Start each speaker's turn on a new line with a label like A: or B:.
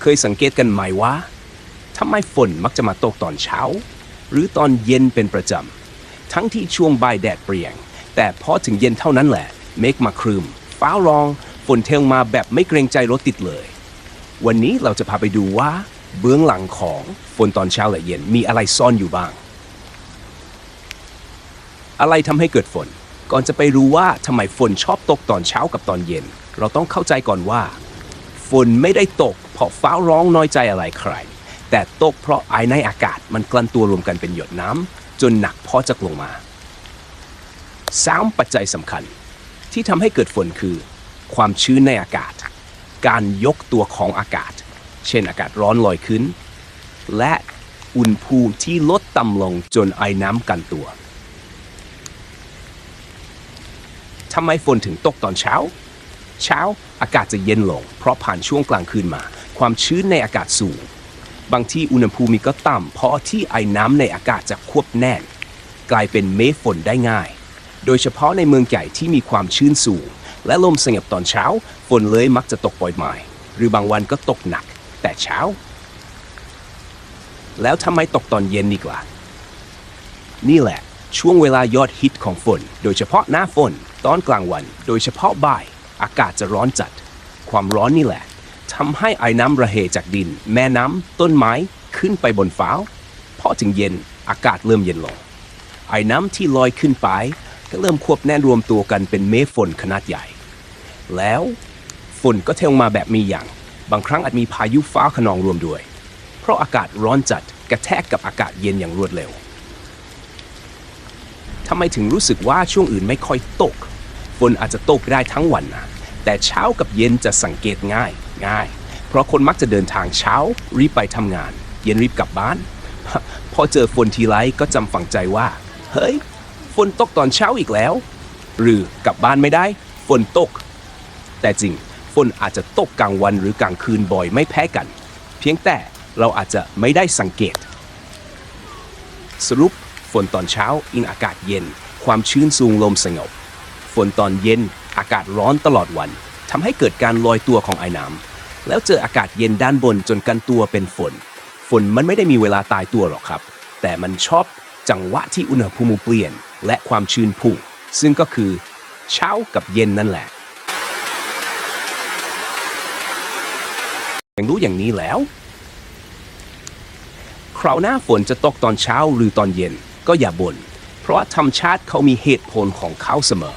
A: เคยสังเกตกันไหมว่าทำไมฝนมักจะมาตกตอนเช้า หรือตอนเย็นเป็นประจำ ทั้งที่ช่วงบ่ายแดดเปรียง แต่พอถึงเย็นเท่านั้นแหละ เมฆมาครึมฟ้าร้อง ฝนเทลมาแบบไม่เกรงใจรถติดเลย วันนี้เราจะพาไปดูว่า เบื้องหลังของฝนตอนเช้าและเย็นมีอะไรซ่อนอยู่บ้าง อะไรทำให้เกิดฝน ก่อนจะไปรู้ว่าทำไมฝนชอบตกตอนเช้ากับตอนเย็น เราต้องเข้าใจก่อนว่า ฝนไม่ได้ตก เพราะฟ้าร้องน้อยใจอะไรใคร แต่ตกเพราะไอในอากาศมันกลั่นตัวรวมกันเป็นหยดน้ำจนหนักพอจะลงมาสามปัจจัยสำคัญ ที่ทำให้เกิดฝนคือ ความชื้นในอากาศ การยกตัวของอากาศ เช่นอากาศร้อนลอยขึ้น และอุณหภูมิที่ลดต่ำลงจนไอน้ำกันตัวทำไมฝนถึงตกตอนเช้า เช้าอากาศจะเย็นลง เพราะผ่านช่วงกลางคืนมา ความชื้นในอากาศสูง บางที่อุณหภูมิก็ต่ำเพราะที่ไอน้ำในอากาศจะควบแน่น กลายเป็นเมฆฝนได้ง่าย โดยเฉพาะในเมืองใหญ่ที่มีความชื้นสูง และลมสงบตอนเช้า ฝนเลยมักจะตกบ่อยๆหรือบางวันก็ตกหนัก แต่เช้า แล้วทำไมตกตอนเย็นดีกว่า นี่แหละ ช่วงเวลายอดฮิตของฝน โดยเฉพาะหน้าฝน ตอนกลางวัน โดยเฉพาะบ่าย อากาศจะร้อนจัด ความร้อนนี่แหละ ทำให้ไอ้น้ำระเหยจากดิน แม่น้ำต้นไม้ขึ้นไปบนฟ้าพอถึงเย็นอากาศเริ่มเย็นลง ไอ้น้ำที่ลอยขึ้นไป ก็เริ่มควบแน่นรวมตัวกันเป็นเมฆฝนขนาดใหญ่ แล้วฝนก็เทลงมาแบบมีอย่าง บางครั้งอาจมีพายุฟ้าขนองรวมด้วย เพราะอากาศร้อนจัดกระแทกกับอากาศเย็นอย่างรวดเร็วทำไมถึงรู้สึกว่าช่วงอื่นไม่ค่อยตก ฝนอาจจะตกได้ทั้งวันนะแต่เช้ากับเย็นจะสังเกตง่าย ง่าย เพราะคนมักจะเดินทางเช้า รีบไปทำงาน เย็นรีบกลับบ้าน พอเจอฝนทีไรก็จำฝังใจว่า เฮ้ย ฝนตกตอนเช้าอีกแล้ว หรือกลับบ้านไม่ได้ ฝนตก แต่จริง ฝนอาจจะตกกลางวันหรือกลางคืนบ่อยไม่แพ้กัน เพียงแต่เราอาจจะไม่ได้สังเกต สรุปฝนตอนเช้าอิงอากาศเย็น ความชื้นสูงลมสงบ ฝนตอนเย็นอากาศร้อนตลอดวัน ทำให้เกิดการลอยตัวของไอ้น้ำแล้วเจออากาศเย็นด้านบนจนกันตัวเป็นฝน ฝนมันไม่ได้มีเวลาตายตัวหรอกครับ แต่มันชอบจังหวะที่อุณหภูมิเปลี่ยน และความชื้นพุ่งซึ่งก็คือเช้ากับเย็นนั่นแหละอยังรู้อย่างนี้แล้วคราวหน้าฝนจะตกตอนเช้าหรือตอนเย็นก็อย่าบน่นเพราะธรรมชาติเขามีเหตุผลของเขาเสมอ